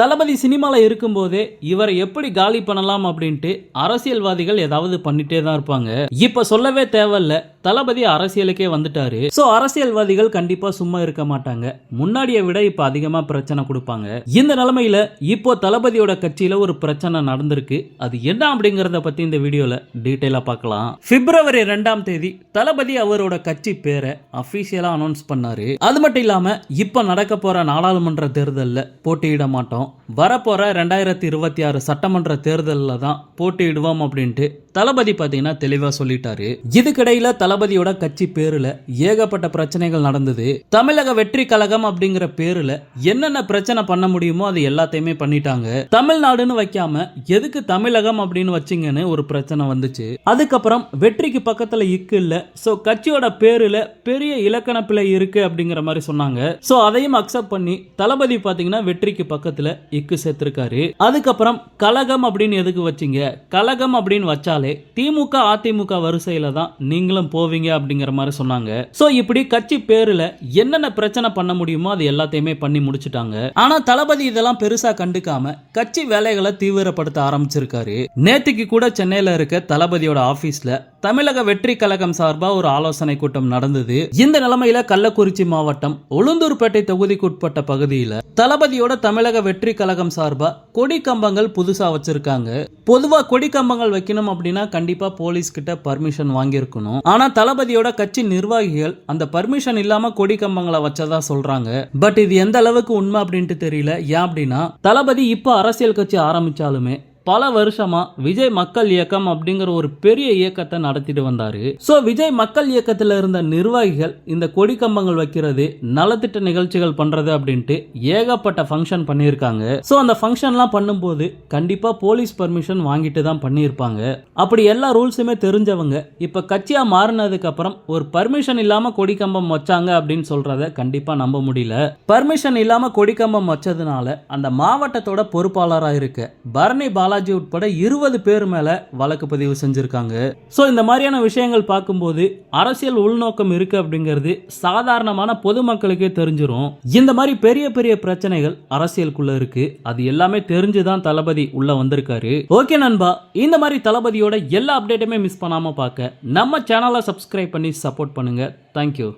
தளபதி சினிமாவில் இருக்கும்போதே இவரை எப்படி காலி பண்ணலாம் அப்படின்ட்டு அரசியல்வாதிகள் ஏதாவது பண்ணிட்டே தான் இருப்பாங்க. இப்போ சொல்லவே தேவையில்ல தளபதி அரசியலுக்கே வந்துட்டாரு. ஸோ அரசியல்வாதிகள் கண்டிப்பாக சும்மா இருக்க மாட்டாங்க. முன்னாடியை விட இப்போ அதிகமாக பிரச்சனை கொடுப்பாங்க. இந்த நிலமையில் இப்போ தளபதியோட கட்சியில் ஒரு பிரச்சனை நடந்திருக்கு. அது என்ன அப்படிங்கிறத பற்றி இந்த வீடியோவில் டீட்டெயிலாக பார்க்கலாம். பிப்ரவரி ரெண்டாம் தேதி தளபதி அவரோட கட்சி பேரை அஃபீஷியலாக அனௌன்ஸ் பண்ணாரு. அது மட்டும் இல்லாமல் இப்போ நடக்க போகிற நாடாளுமன்ற தேர்தலில் போட்டியிட மாட்டோம். வரப்போற ரெண்டாயிரத்தி இருபத்தி ஆறு சட்டமன்ற தேர்தலில் தான் போட்டியிடுவோம் அப்படின்ட்டு தளபதி பார்த்தீங்கன்னா தெளிவா சொல்லிட்டாரு. இதுக்கிடையில தளபதியோட கட்சி பேருல ஏகப்பட்ட பிரச்சனைகள் நடந்தது. தமிழக வெற்றி கழகம் அப்படிங்கிற பேருல என்னென்ன பிரச்சனை பண்ண முடியுமோ அது எல்லாத்தையுமே பண்ணிட்டாங்க. தமிழ்நாடுன்னு வைக்காம எதுக்கு தமிழகம் அப்படின்னு வச்சிங்கன்னு ஒரு பிரச்சனை வந்துச்சு. அதுக்கப்புறம் வெற்றிக்கு பக்கத்துல இக்கு இல்ல. சோ கட்சியோட பேருல பெரிய இலக்கண பிழை இருக்கு அப்படிங்கிற மாதிரி சொன்னாங்க. சோ அதையும் அக்செப்ட் பண்ணி தளபதி பாத்தீங்கன்னா வெற்றிக்கு பக்கத்துல இக்கு சேர்த்திருக்காரு. அதுக்கப்புறம் கழகம் அப்படின்னு எதுக்கு வச்சீங்க? கழகம் அப்படின்னு வச்சால திமுக அதிமுக வரிசையில தான் நீங்களும் போவீங்க அப்படிங்கிற மாதிரி சொன்னாங்க. சோ இப்படி கட்சி பேருல என்னென்ன பிரச்சனை பண்ண முடியுமோ அது எல்லாத்தையுமே பண்ணி முடிச்சுட்டாங்க. ஆனா தளபதி இதெல்லாம் பெருசா கண்டுக்காம கட்சி வேலைகளை தீவிரப்படுத்த ஆரம்பிச்சிருக்காரு. நேத்துக்கு கூட சென்னையில இருக்க தளபதியோட ஆபீஸ்ல தமிழக வெற்றி கழகம் சார்பாக ஒரு ஆலோசனை கூட்டம் நடந்தது. இந்த நிலைமையில கள்ளக்குறிச்சி மாவட்டம் உளுந்தூர்பேட்டை தொகுதிக்கு உட்பட்ட பகுதியில தளபதியோட தமிழக வெற்றி கழகம் சார்பா கொடி கம்பங்கள் புதுசா வச்சிருக்காங்க. பொதுவா கொடி கம்பங்கள் வைக்கணும் அப்படின்னா கண்டிப்பா போலீஸ் கிட்ட பர்மிஷன் வாங்கியிருக்கணும். ஆனா தளபதியோட கட்சி நிர்வாகிகள் அந்த பர்மிஷன் இல்லாம கொடி கம்பங்களை வச்சதா சொல்றாங்க. பட் இது எந்த அளவுக்கு உண்மை அப்படின்ட்டு தெரியல. ஏன் அப்படின்னா தளபதி இப்ப அரசியல் கட்சி ஆரம்பிச்சாலுமே பல வருஷமா விஜய் மக்கள் இயக்கம் அப்படிங்கிற ஒரு பெரிய இயக்கத்தை நடத்திட்டு வந்தாரு. சோ விஜய் மக்கள் இயக்கத்துல இருந்த நிர்வாகிகள் இந்த கொடி கம்பங்கள் வைக்கிறது நலத்திட்ட நிகழ்ச்சிகள் பண்றது அப்படின்ட்டு ஏகப்பட்ட ஃபங்க்ஷன் பண்ணியிருக்காங்க. சோ அந்த ஃபங்க்ஷன்லாம் பண்ணும்போது கண்டிப்பா போலீஸ் பர்மிஷன் வாங்கிட்டு தான் பண்ணியிருப்பாங்க. அப்படி எல்லா ரூல்ஸுமே தெரிஞ்சவங்க இப்ப கட்சியா மாறினதுக்கு அப்புறம் ஒரு பர்மிஷன் இல்லாம கொடி கம்பம் வச்சாங்க அப்படின்னு சொல்றத கண்டிப்பா நம்ப முடியல. பர்மிஷன் இல்லாம கொடி கம்பம் வச்சதுனால அந்த மாவட்டத்தோட பொறுப்பாளராக இருக்க பரணி பாலாஜி உட்பட இருபது பேர் மேலே வழக்கு பதிவு செஞ்சுருக்காங்க. ஸோ இந்த மாதிரியான விஷயங்கள் பார்க்கும்போது அரசியல் உள்நோக்கம் இருக்கு அப்படிங்கிறது சாதாரணமான பொதுமக்களுக்கே தெரிஞ்சிடும் இந்த மாதிரி பெரிய பெரிய பிரச்சனைகள் அரசியலுக்குள்ள இருக்கு. அது எல்லாமே தெரிஞ்சுதான் தளபதி உள்ள வந்திருக்காரு. ஓகே நண்பா. இந்த மாதிரி தளபதியோட எல்லா அப்டேட்டுமே மிஸ் பண்ணாமல் பார்க்க நம்ம சேனலை சப்ஸ்கிரைப் பண்ணி சப்போர்ட் பண்ணுங்க. தேங்க்யூ